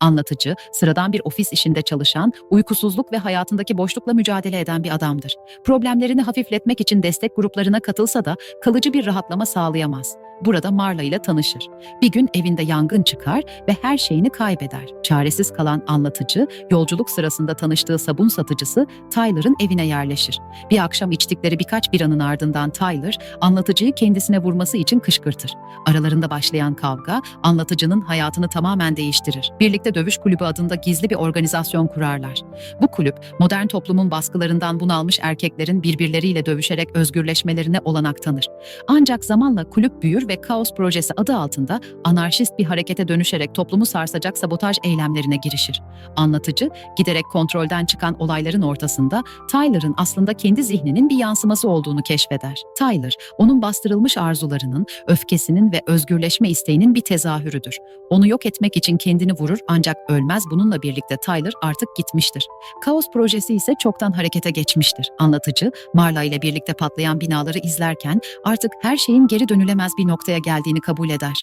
Anlatıcı, sıradan bir ofis işinde çalışan, uykusuzluk ve hayatındaki boşlukla mücadele eden bir adamdır. Problemlerini hafifletmek için destek gruplarına katılsa da kalıcı bir rahatlama sağlayamaz. Burada Marla ile tanışır. Bir gün evinde yangın çıkar ve her şeyini kaybeder. Çaresiz kalan anlatıcı, yolculuk sırasında tanıştığı sabun satıcısı Tyler'ın evine yerleşir. Bir akşam içtikleri birkaç biranın ardından Tyler, anlatıcıyı kendisine vurması için kışkırtır. Aralarında başlayan kavga, anlatıcının hayatını tamamen değiştirir. Birlikte dövüş kulübü adında gizli bir organizasyon kurarlar. Bu kulüp, modern toplumun baskılarından bunalmış erkeklerin birbirleriyle dövüşerek özgürleşmelerine olanak tanır. Ancak zamanla kulüp büyür ve Kaos Projesi adı altında anarşist bir harekete dönüşerek toplumu sarsacak sabotaj eylemlerine girişir. Anlatıcı, giderek kontrolden çıkan olayların ortasında Tyler'ın aslında kendi zihninin bir yansıması olduğunu keşfeder. Tyler, onun bastırılmış arzularının, öfkesinin ve özgürleşme isteğinin bir tezahürüdür. Onu yok etmek için kendini vurur ancak ölmez bununla birlikte Tyler artık gitmiştir. Kaos projesi ise çoktan harekete geçmiştir. Anlatıcı, Marla ile birlikte patlayan binaları izlerken artık her şeyin geri dönülemez bir noktaya geldiğini kabul eder.